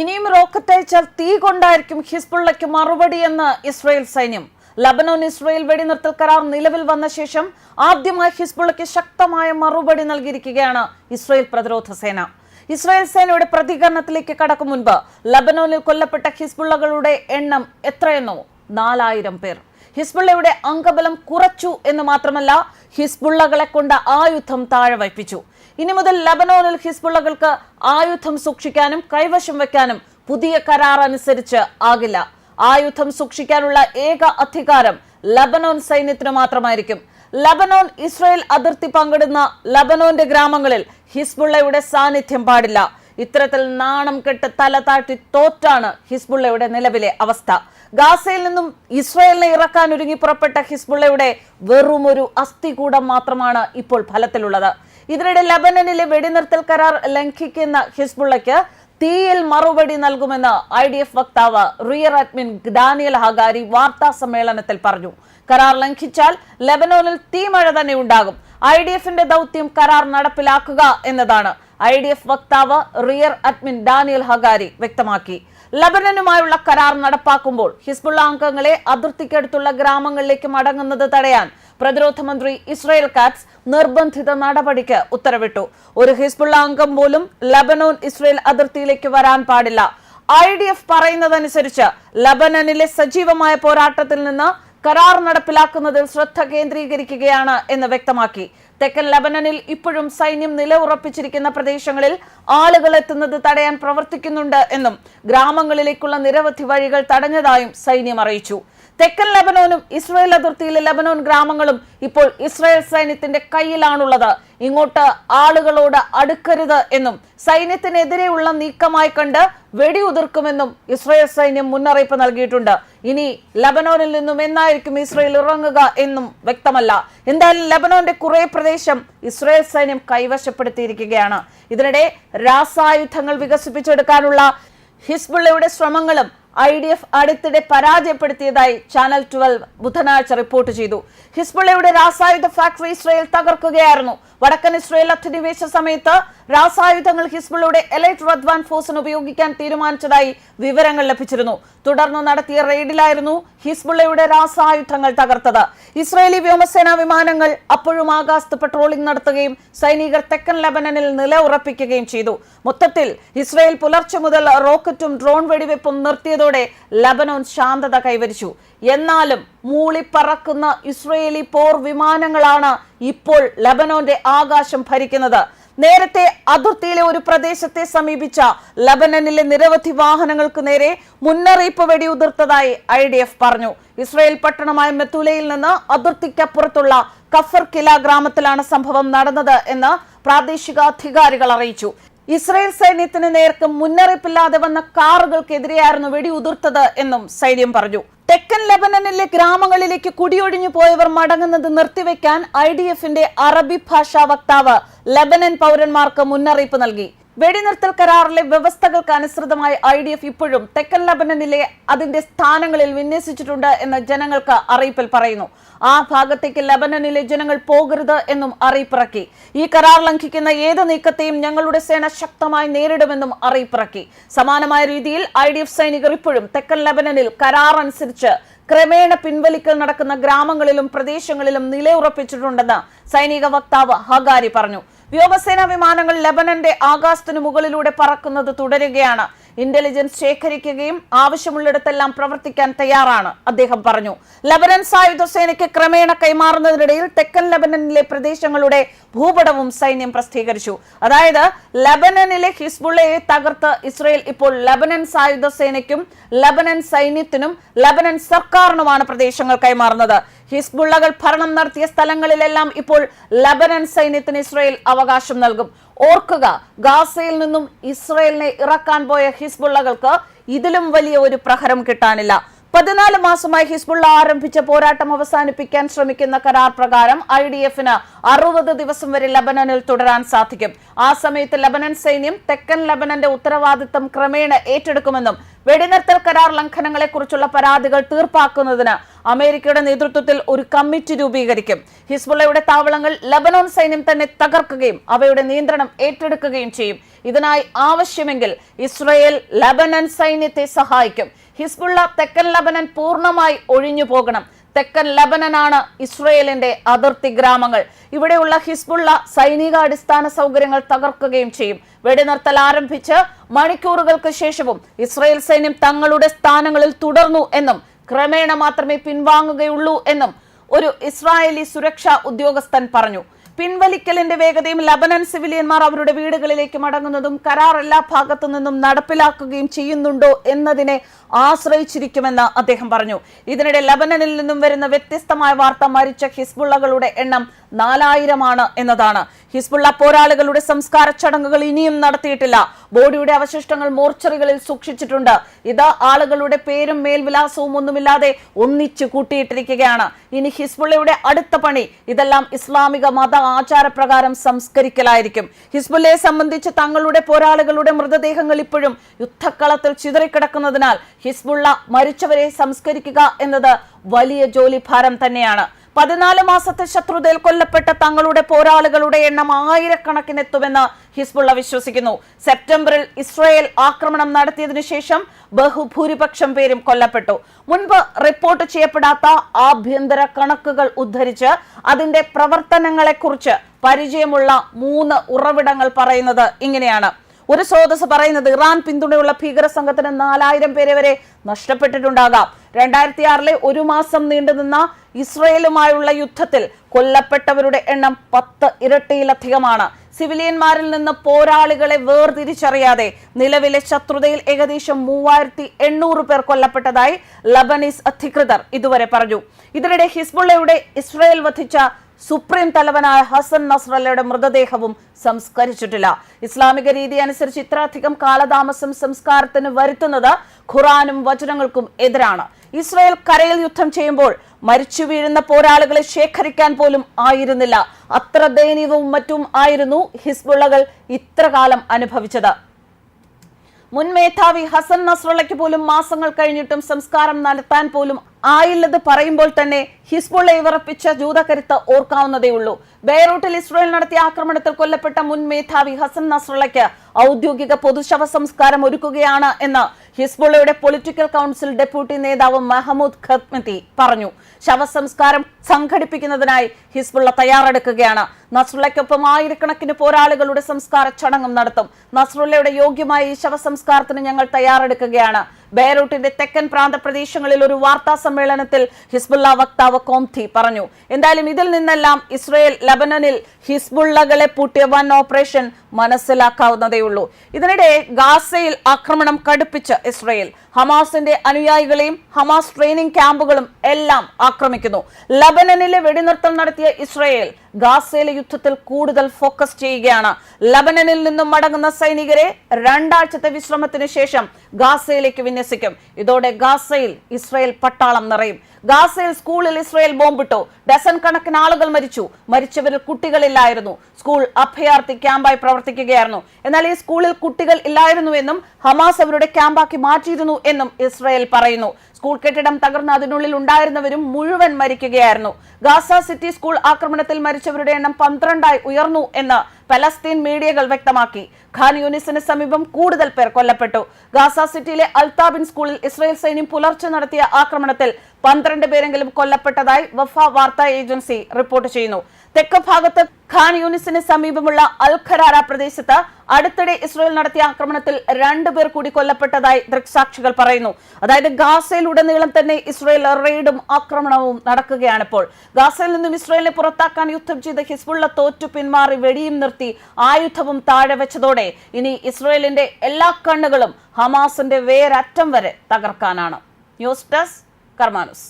ഇനിയും റോക്കറ്റ് അയച്ചാൽ തീ കൊണ്ടായിരിക്കും ഹിസ്ബുള്ളയ്ക്ക് മറുപടിയെന്ന് ഇസ്രയേൽ സൈന്യം. ലബനോൻ ഇസ്രയേൽ വെടിനിർത്തൽ കരാർ നിലവിൽ വന്ന ശേഷം ആദ്യമായി ഹിസ്ബുള്ളയ്ക്ക് ശക്തമായ മറുപടി നൽകിയിരിക്കുകയാണ് ഇസ്രയേൽ പ്രതിരോധ സേന. ഇസ്രായേൽ സേനയുടെ പ്രതികരണത്തിലേക്ക് കടക്കും മുൻപ് ലബനോനിൽ കൊല്ലപ്പെട്ട ഹിസ്ബുള്ളകളുടെ എണ്ണം എത്രയെന്നോ നാലായിരം പേർ. ഹിസ്ബുള്ളയുടെ അംഗബലം കുറച്ചു എന്ന് മാത്രമല്ല ഹിസ്ബുള്ളകളെ കൊണ്ട് ആയുധം താഴെ വയ്പ്പിച്ചു ഇനി മുതൽ ലബനോനിൽ ഹിസ്ബുള്ളകൾക്ക് ആയുധം സൂക്ഷിക്കാനും കൈവശം വെക്കാനും പുതിയ കരാർ അനുസരിച്ച് ആകില്ല. ആയുധം സൂക്ഷിക്കാനുള്ള ഏക അധികാരം ലബനോൻ സൈന്യത്തിന് മാത്രമായിരിക്കും. ലബനോൻ ഇസ്രയേൽ അതിർത്തി പങ്കിടുന്ന ലബനോന്റെ ഗ്രാമങ്ങളിൽ ഹിസ്ബുള്ളയുടെ സാന്നിധ്യം പാടില്ല. ഇത്തരത്തിൽ നാണം കെട്ട് തല താഴ്ത്തി തോറ്റാണ് ഹിസ്ബുള്ളയുടെ നിലവിലെ അവസ്ഥ. ഗാസയിൽ നിന്നും ഇസ്രയേലിനെ ഇറക്കാൻ ഒരുങ്ങി പുറപ്പെട്ട ഹിസ്ബുള്ളയുടെ വെറും ഒരു അസ്ഥികൂടം മാത്രമാണ് ഇപ്പോൾ ഫലത്തിലുള്ളത്. ഇതിനിടെ ലബനനിലെ വെടിനിർത്തൽ കരാർ ലംഘിക്കുന്ന ഹിസ്ബുള്ളയ്ക്ക് തീയിൽ മറുപടി നൽകുമെന്ന് ഐ ഡി എഫ് വക്താവ് റിയർ അഡ്മിൻ ഡാനിയൽ ഹഗാരി വാർത്താ സമ്മേളനത്തിൽ പറഞ്ഞു. കരാർ ലംഘിച്ചാൽ ലബനോനിൽ തീമഴ തന്നെ ഉണ്ടാകും. ഐ ഡി എഫിന്റെ ദൗത്യം കരാർ നടപ്പിലാക്കുക എന്നതാണ് ഐ ഡി എഫ് വക്താവ് റിയർ അഡ്മിൻ ഡാനിയൽ ഹഗാരി വ്യക്തമാക്കി. ലബനനുമായുള്ള കരാർ നടപ്പാക്കുമ്പോൾ ഹിസ്ബുള്ള അംഗങ്ങളെ അതിർത്തിക്കടുത്തുള്ള ഗ്രാമങ്ങളിലേക്ക് മടങ്ങുന്നത് തടയാൻ പ്രതിരോധ മന്ത്രി ഇസ്രായേൽ കാറ്റ്സ് നിർബന്ധിത നടപടിക്ക് ഉത്തരവിട്ടു. ഒരു ഹിസ്ബുള്ള അംഗം പോലും ലബനോൻ ഇസ്രായേൽ അതിർത്തിയിലേക്ക് വരാൻ പാടില്ല. ഐ ഡി എഫ് പറയുന്നതനുസരിച്ച് ലബനനിലെ സജീവമായ പോരാട്ടത്തിൽ നിന്ന് കരാർ നടപ്പിലാക്കുന്നതിൽ ശ്രദ്ധ കേന്ദ്രീകരിക്കുകയാണ് എന്ന് വ്യക്തമാക്കി. തെക്കൻ ലബനനിൽ ഇപ്പോഴും സൈന്യം നിലയുറപ്പിച്ചിരിക്കുന്ന പ്രദേശങ്ങളിൽ ആളുകൾ എത്തുന്നത് തടയാൻ പ്രവർത്തിക്കുന്നുണ്ട് എന്നും ഗ്രാമങ്ങളിലേക്കുള്ള നിരവധി വഴികൾ തടഞ്ഞതായും സൈന്യം അറിയിച്ചു. തെക്കൻ ലബനോനും ഇസ്രായേൽ അതിർത്തിയിലെ ലബനോൻ ഗ്രാമങ്ങളും ഇപ്പോൾ ഇസ്രായേൽ സൈന്യത്തിന്റെ കയ്യിലാണുള്ളത്. ഇങ്ങോട്ട് ആളുകളോട് അടുക്കരുത് എന്നും സൈന്യത്തിനെതിരെയുള്ള നീക്കമായി കണ്ട് വെടിയുതിർക്കുമെന്നും ഇസ്രായേൽ സൈന്യം മുന്നറിയിപ്പ് നൽകിയിട്ടുണ്ട്. ഇനി ലബനോനിൽ നിന്നും എന്നായിരിക്കും ഇസ്രായേൽ ഇറങ്ങുക എന്നും വ്യക്തമല്ല. എന്തായാലും ലബനോന്റെ കുറെ പ്രദേശം ഇസ്രായേൽ സൈന്യം കൈവശപ്പെടുത്തിയിരിക്കുകയാണ്. ഇതിനിടെ രാസായുധങ്ങൾ വികസിപ്പിച്ചെടുക്കാനുള്ള ഹിസ്ബുള്ളയുടെ ശ്രമങ്ങളും ഐ ഡി എഫ് അടുത്തിടെ പരാജയപ്പെടുത്തിയതായി ചാനൽ ട്വൽവ് ബുധനാഴ്ച റിപ്പോർട്ട് ചെയ്തു. ഹിസ്ബുള്ളയുടെ രാസായുധ ഫാക്ടറി ഇസ്രയേൽ തകർക്കുകയായിരുന്നു. വടക്കൻ ഇസ്രയേൽ അധിനിവേശ സമയത്ത് രാസായുധങ്ങൾ ഹിസ്ബുളുടെ എലൈറ്റ് റദ്വാൻ ഫോഴ്സിന് ഉപയോഗിക്കാൻ തീരുമാനിച്ചതായി വിവരങ്ങൾ ലഭിച്ചിരുന്നു. തുടർന്ന് നടത്തിയ റെയ്ഡിലായിരുന്നു ഹിസ്ബുള്ളയുടെ രാസായുധങ്ങൾ തകർത്തത്. ഇസ്രയേലി വ്യോമസേനാ വിമാനങ്ങൾ അപ്പോഴും ആകാശത്ത് പട്രോളിംഗ് നടത്തുകയും സൈനികർ തെക്കൻ ലബനനിൽ നില ഉറപ്പിക്കുകയും ചെയ്തു. മൊത്തത്തിൽ ഇസ്രയേൽ പുലർച്ചെ മുതൽ റോക്കറ്റും ഡ്രോൺ വെടിവെപ്പും നിർത്തിയതോടെ ലബനോൻ ശാന്തത കൈവരിച്ചു. എന്നാലും മൂളിപ്പറക്കുന്ന ഇസ്രയേലി പോർ വിമാനങ്ങളാണ് ഇപ്പോൾ ലബനോന്റെ ആകാശം ഭരിക്കുന്നത്. നേരത്തെ അതിർത്തിയിലെ ഒരു പ്രദേശത്തെ സമീപിച്ച ലബനനിലെ നിരവധി വാഹനങ്ങൾക്ക് നേരെ മുന്നറിയിപ്പ് വെടിയുതിർത്തതായി ഐ ഡി എഫ് പറഞ്ഞു. ഇസ്രയേൽ പട്ടണമായ മെത്തുലയിൽ നിന്ന് അതിർത്തിക്കപ്പുറത്തുള്ള കഫർ കില ഗ്രാമത്തിലാണ് സംഭവം നടന്നത് എന്ന് പ്രാദേശിക അധികാരികൾ അറിയിച്ചു. ഇസ്രയേൽ സൈന്യത്തിന് നേർക്ക് മുന്നറിയിപ്പില്ലാതെ വന്ന കാറുകൾക്കെതിരെയായിരുന്നു വെടിയുതിർത്തത് എന്നും സൈന്യം പറഞ്ഞു. തെക്കൻ ലബനനിലെ ഗ്രാമങ്ങളിലേക്ക് കുടിയൊഴിഞ്ഞു പോയവർ മടങ്ങുന്നത് നിർത്തിവെക്കാൻ ഐ ഡി എഫിന്റെ അറബി ഭാഷാ വക്താവ് ലബനൻ പൗരന്മാർക്ക് മുന്നറിയിപ്പ് നൽകി. വെടിനിർത്തൽ കരാറിലെ വ്യവസ്ഥകൾക്ക് അനുസൃതമായി ഐ ഡി എഫ് ഇപ്പോഴും തെക്കൻ ലബനനിലെ അതിന്റെ സ്ഥാനങ്ങളിൽ വിന്യസിച്ചിട്ടുണ്ട് എന്ന് ജനങ്ങൾക്ക് അറിയിപ്പിൽ പറയുന്നു. ആ ഭാഗത്തേക്ക് ലബനനിലെ ജനങ്ങൾ പോകരുത് എന്നും അറിയിപ്പിറക്കി. ഈ കരാർ ലംഘിക്കുന്ന ഏത് നീക്കത്തെയും ഞങ്ങളുടെ സേന ശക്തമായി നേരിടുമെന്നും അറിയിപ്പിറക്കി. സമാനമായ രീതിയിൽ ഐ ഡി എഫ് സൈനികർ ഇപ്പോഴും തെക്കൻ ലബനനിൽ കരാർ അനുസരിച്ച് ക്രമേണ പിൻവലിക്കൽ നടക്കുന്ന ഗ്രാമങ്ങളിലും പ്രദേശങ്ങളിലും നിലയുറപ്പിച്ചിട്ടുണ്ടെന്ന് സൈനിക വക്താവ് ഹഗാരി പറഞ്ഞു. വ്യോമസേനാ വിമാനങ്ങൾ ലബനന്റെ ആകാശത്തിനു മുകളിലൂടെ പറക്കുന്നത് തുടരുകയാണ്. ഇന്റലിജൻസ് ശേഖരിക്കുകയും ആവശ്യമുള്ളിടത്തെല്ലാം പ്രവർത്തിക്കാൻ തയ്യാറാണ് അദ്ദേഹം പറഞ്ഞു. ലബനൻ സായുധ സേനയ്ക്ക് ക്രമേണ കൈമാറുന്നതിനിടയിൽ തെക്കൻ ലബനനിലെ പ്രദേശങ്ങളുടെ ഭൂപടവും സൈന്യം പ്രസിദ്ധീകരിച്ചു. അതായത് ലബനനിലെ ഹിസ്ബുള്ളയെ തകർത്ത് ഇസ്രയേൽ ഇപ്പോൾ ലബനൻ സായുധ സേനയ്ക്കും ലബനൻ സൈന്യത്തിനും ലബനൻ സർക്കാരിനുമാണ് പ്രദേശങ്ങൾ കൈമാറുന്നത്. ഹിസ്ബുള്ളകൾ ഭരണം നടത്തിയ സ്ഥലങ്ങളിലെല്ലാം ഇപ്പോൾ ലബനൻ സൈന്യത്തിന് ഇസ്രയേൽ അവകാശം നൽകും. ഓർക്കുക ഗാസയിൽ നിന്നും ഇസ്രയേലിനെ ഇറക്കാൻ പോയ ഹിസ്ബുള്ളകൾക്ക് ഇതിലും വലിയ ഒരു പ്രഹരം കിട്ടാനില്ല. പതിനാല് മാസമായി ഹിസ്ബുള്ള ആരംഭിച്ച പോരാട്ടം അവസാനിപ്പിക്കാൻ ശ്രമിക്കുന്ന കരാർ പ്രകാരം ഐ ഡി എഫിന് അറുപത് ദിവസം വരെ ലബനനിൽ തുടരാൻ സാധിക്കും. ആ സമയത്ത് ലബനൻ സൈന്യം തെക്കൻ ലബനന്റെ ഉത്തരവാദിത്തം ക്രമേണ ഏറ്റെടുക്കുമെന്നും വെടിനിർത്തൽ കരാർ ലംഘനങ്ങളെക്കുറിച്ചുള്ള പരാതികൾ തീർപ്പാക്കുന്നതിന് അമേരിക്കയുടെ നേതൃത്വത്തിൽ ഒരു കമ്മിറ്റി രൂപീകരിക്കും. ഹിസ്ബുള്ളയുടെ താവളങ്ങൾ ലബനോൺ സൈന്യം തന്നെ തകർക്കുകയും അവയുടെ നിയന്ത്രണം ഏറ്റെടുക്കുകയും ചെയ്യും. ഇതിനായി ആവശ്യമെങ്കിൽ ഇസ്രയേൽ ലബനൻ സൈന്യത്തെ സഹായിക്കും. ഹിസ്ബുള്ള തെക്കൻ ലബനൻ പൂർണമായി ഒഴിഞ്ഞു പോകണം. തെക്കൻ ലബനനാണ് ഇസ്രയേലിന്റെ അതിർത്തി ഗ്രാമങ്ങൾ. ഇവിടെയുള്ള ഹിസ്ബുള്ള സൈനികാടിസ്ഥാന സൗകര്യങ്ങൾ തകർക്കുകയും ചെയ്യും. വെടിനിർത്തൽ ആരംഭിച്ച് മണിക്കൂറുകൾക്ക് ശേഷവും ഇസ്രയേൽ സൈന്യം തങ്ങളുടെ സ്ഥാനങ്ങളിൽ തുടർന്നു എന്നും ക്രമേണ മാത്രമേ പിൻവാങ്ങുകയുള്ളൂ എന്നും ഒരു ഇസ്രായേലി സുരക്ഷാ ഉദ്യോഗസ്ഥൻ പറഞ്ഞു. പിൻവലിക്കലിന്റെ വേഗതയും ലബനൻ സിവിലിയന്മാർ അവരുടെ വീടുകളിലേക്ക് മടങ്ങുന്നതും കരാർ എല്ലാ ഭാഗത്തു നിന്നും നടപ്പിലാക്കുകയും ചെയ്യുന്നുണ്ടോ എന്നതിനെ ആശ്രയിച്ചിരിക്കുമെന്ന് അദ്ദേഹം പറഞ്ഞു. ഇതിനിടെ ലബനനിൽ നിന്നും വരുന്ന വ്യത്യസ്തമായ വാർത്ത മരിച്ച ഹിസ്ബുള്ളകളുടെ എണ്ണം നാലായിരമാണ് എന്നതാണ്. ഹിസ്ബുള്ള പോരാളികളുടെ സംസ്കാര ചടങ്ങുകൾ ഇനിയും നടത്തിയിട്ടില്ല. ബോഡിയുടെ അവശിഷ്ടങ്ങൾ മോർച്ചറികളിൽ സൂക്ഷിച്ചിട്ടുണ്ട്. ഇത് ആളുകളുടെ പേരും മേൽവിലാസവും ഒന്നുമില്ലാതെ ഒന്നിച്ചു കൂട്ടിയിട്ടിരിക്കുകയാണ്. ഇനി ഹിസ്ബുള്ളയുടെ അടുത്ത പണി. ഇതെല്ലാം ഇസ്ലാമിക മത ആചാരപ്രകാരം സംസ്കരിക്കലായിരിക്കും. ഹിസ്ബുല്ലയെ സംബന്ധിച്ച് തങ്ങളുടെ പോരാളികളുടെ മൃതദേഹങ്ങൾ ഇപ്പോഴും യുദ്ധക്കളത്തിൽ ചിതറിക്കിടക്കുന്നതിനാൽ ഹിസ്ബുള്ള മരിച്ചവരെ സംസ്കരിക്കുക എന്നത് വലിയ ജോലി ഭാരം തന്നെയാണ്. പതിനാല് മാസത്തെ ശത്രുതയിൽ കൊല്ലപ്പെട്ട തങ്ങളുടെ പോരാളികളുടെ എണ്ണം ആയിരക്കണക്കിനെത്തുമെന്ന് ഹിസ്ബുള്ള വിശ്വസിക്കുന്നു. സെപ്റ്റംബറിൽ ഇസ്രായേൽ ആക്രമണം നടത്തിയതിനു ശേഷം ബഹുഭൂരിപക്ഷം പേരും കൊല്ലപ്പെട്ടു. മുൻപ് റിപ്പോർട്ട് ചെയ്യപ്പെടാത്ത ആഭ്യന്തര കണക്കുകൾ ഉദ്ധരിച്ച് അതിന്റെ പ്രവർത്തനങ്ങളെക്കുറിച്ച് പരിചയമുള്ള മൂന്ന് ഉറവിടങ്ങൾ പറയുന്നത് ഇങ്ങനെയാണ്. ഒരു സ്രോതസ് പറയുന്നത് ഇറാൻ പിന്തുണയുള്ള ഭീകര സംഘത്തിന് നാലായിരം പേരെ വരെ നഷ്ടപ്പെട്ടിട്ടുണ്ടാകാം. രണ്ടായിരത്തി ആറിലെ ഒരു മാസം നീണ്ടുനിന്ന ഇസ്രയേലുമായുള്ള യുദ്ധത്തിൽ കൊല്ലപ്പെട്ടവരുടെ എണ്ണം പത്ത് ഇരട്ടിയിലധികമാണ്. സിവിലിയന്മാരിൽ നിന്ന് പോരാളികളെ വേർതിരിച്ചറിയാതെ നിലവിലെ ശത്രുതയിൽ ഏകദേശം മൂവായിരത്തി എണ്ണൂറ് പേർ കൊല്ലപ്പെട്ടതായി ലബനീസ് അധികൃതർ ഇതുവരെ പറഞ്ഞു. ഇതിനിടെ ഹിസ്ബുള്ളയുടെ ഇസ്രയേൽ വധിച്ച സുപ്രീം തലവനായ ഹസൻ നസ്രല്ലയുടെ മൃതദേഹവും സംസ്കരിച്ചിട്ടില്ല. ഇസ്ലാമിക രീതി അനുസരിച്ച് ഇത്രയധികം കാലതാമസം സംസ്കാരത്തിന് വരുത്തുന്നത് ഖുറാനും വചനങ്ങൾക്കും എതിരാണ്. ഇസ്രായേൽ കരയിൽ യുദ്ധം ചെയ്യുമ്പോൾ മരിച്ചു വീഴുന്ന പോരാളികളെ ശേഖരിക്കാൻ പോലും ആയിരുന്നില്ല. അത്ര ദയനീയവും മറ്റും ആയിരുന്നു ഹിസ്ബുള്ളകൾ ഇത്രകാലം അനുഭവിച്ചത്. മുൻ മേധാവി ഹസൻ നസ്രള്ളയ്ക്ക് പോലും മാസങ്ങൾ കഴിഞ്ഞിട്ടും സംസ്കാരം നടത്താൻ പോലും ആയില്ലെന്ന് പറയുമ്പോൾ തന്നെ ഹിസ്ബുള്ളയെ വിറപ്പിച്ച ജൂതകരുത്ത് ഓർക്കാവുന്നതേയുള്ളൂ ബെയ്റൂട്ടിൽ ഇസ്രയേൽ നടത്തിയ ആക്രമണത്തിൽ കൊല്ലപ്പെട്ട മുൻ മേധാവി ഹസൻ നസ്രളയ്ക്ക് ഔദ്യോഗിക പൊതുശവ സംസ്കാരം ഒരുക്കുകയാണ് എന്ന് ഹിസ്ബുള്ളയുടെ പൊളിറ്റിക്കൽ കൗൺസിൽ ഡെപ്യൂട്ടി നേതാവ് മഹമ്മൂദ് ഖത്മതി പറഞ്ഞു. ശവസംസ്കാരം സംഘടിപ്പിക്കുന്നതിനായി ഹിസ്ബുള്ള തയ്യാറെടുക്കുകയാണ്. നസ്രുള്ളയ്ക്കൊപ്പം ആയിരക്കണക്കിന് പോരാളികളുടെ സംസ്കാര ചടങ്ങും നടത്തും. നസ്രുള്ളയുടെ യോഗ്യമായ ഈ ശവസംസ്കാരത്തിന് ഞങ്ങൾ തയ്യാറെടുക്കുകയാണ്. ബെയ്റൂട്ടിന്റെ തെക്കൻ പ്രാന്ത പ്രദേശങ്ങളിൽ ഒരു വാർത്താ സമ്മേളനത്തിൽ ഹിസ്ബുള്ള വക്താവ് കോംതി പറഞ്ഞു. എന്തായാലും ഇതിൽ നിന്നെല്ലാം ഇസ്രയേൽ ലബനനിൽ ഹിസ്ബുള്ളകളെ പൂട്ടിയ വൻ ഓപ്പറേഷൻ മനസ്സിലാക്കാവുന്നതേയുള്ളൂ. ഇതിനിടെ ഗാസയിൽ ആക്രമണം കടുപ്പിച്ച് ഇസ്രയേൽ. ഹമാസിന്റെ അനുയായികളെയും ഹമാസ് ട്രെയിനിങ് ക്യാമ്പുകളും എല്ലാം ആക്രമിക്കുന്നു. ലബനനിലെ വെടിനിർത്തൽ നടത്തിയ ഇസ്രയേൽ ഗാസയിലെ യുദ്ധത്തിൽ കൂടുതൽ ഫോക്കസ് ചെയ്യുകയാണ്. ലബനനിൽ നിന്നും മടങ്ങുന്ന സൈനികരെ രണ്ടാഴ്ചത്തെ വിശ്രമത്തിന് ശേഷം ഗാസയിലേക്ക് വിന്യസിക്കും. ഇതോടെ ഗാസയിൽ ഇസ്രയേൽ പട്ടാളം നിറയും. ഗാസയിൽ സ്കൂളിൽ ഇസ്രയേൽ ബോംബിട്ടു. ഡസൻ കണക്കിന് ആളുകൾ മരിച്ചു. മരിച്ചവരിൽ കുട്ടികളില്ലായിരുന്നു. സ്കൂൾ അഭയാർത്ഥി ക്യാമ്പായി പ്രവർത്തിക്കുകയായിരുന്നു. എന്നാൽ ഈ സ്കൂളിൽ കുട്ടികൾ ഇല്ലായിരുന്നുവെന്നും ഹമാസ് അവരുടെ ക്യാമ്പാക്കി മാറ്റിയിരുന്നു എന്നും ഇസ്രായേൽ പറയുന്നു. സ്കൂൾ കെട്ടിടം തകർന്ന് അതിനുള്ളിൽ ഉണ്ടായിരുന്നവരും മുഴുവൻ മരിക്കുകയായിരുന്നു. ഗാസ സിറ്റി സ്കൂൾ ആക്രമണത്തിൽ മരിച്ചവരുടെ എണ്ണം പന്ത്രണ്ടായി ഉയർന്നു എന്ന് പലസ്തീൻ മീഡിയകൾ വ്യക്തമാക്കി. ഖാൻ യൂണിസിന് സമീപം കൂടുതൽ പേർ കൊല്ലപ്പെട്ടു. ഗാസ സിറ്റിയിലെ അൽതാബിൻ സ്കൂളിൽ ഇസ്രായേൽ സൈന്യം പുലർച്ചെ നടത്തിയ ആക്രമണത്തിൽ പന്ത്രണ്ട് പേരെങ്കിലും കൊല്ലപ്പെട്ടതായി വഫ വാർത്താ ഏജൻസി റിപ്പോർട്ട് ചെയ്യുന്നു. തെക്ക് ഭാഗത്ത് ഖാൻ യൂണിസിന് സമീപമുള്ള അൽ ഖരാര പ്രദേശത്ത് അടുത്തിടെ ഇസ്രയേൽ നടത്തിയ ആക്രമണത്തിൽ രണ്ടുപേർ കൂടി കൊല്ലപ്പെട്ടതായി ദൃക്സാക്ഷികൾ പറയുന്നു. അതായത് ഗാസയിൽ ഉടനീളം തന്നെ ഇസ്രയേൽ റെയ്ഡും ആക്രമണവും നടക്കുകയാണിപ്പോൾ. ഗാസയിൽ നിന്നും ഇസ്രയേലിനെ പുറത്താക്കാൻ യുദ്ധം ചെയ്ത ഹിസ്ബുള്ള തോറ്റു പിന്മാറി വെടിയും നിർത്തി ആയുധവും താഴെ വെച്ചതോടെ ഇനി ഇസ്രയേലിന്റെ എല്ലാ കണ്ണുകളും ഹമാസിന്റെ വേരറ്റം വരെ തകർക്കാനാണ്. News desk കർമാനുസ്.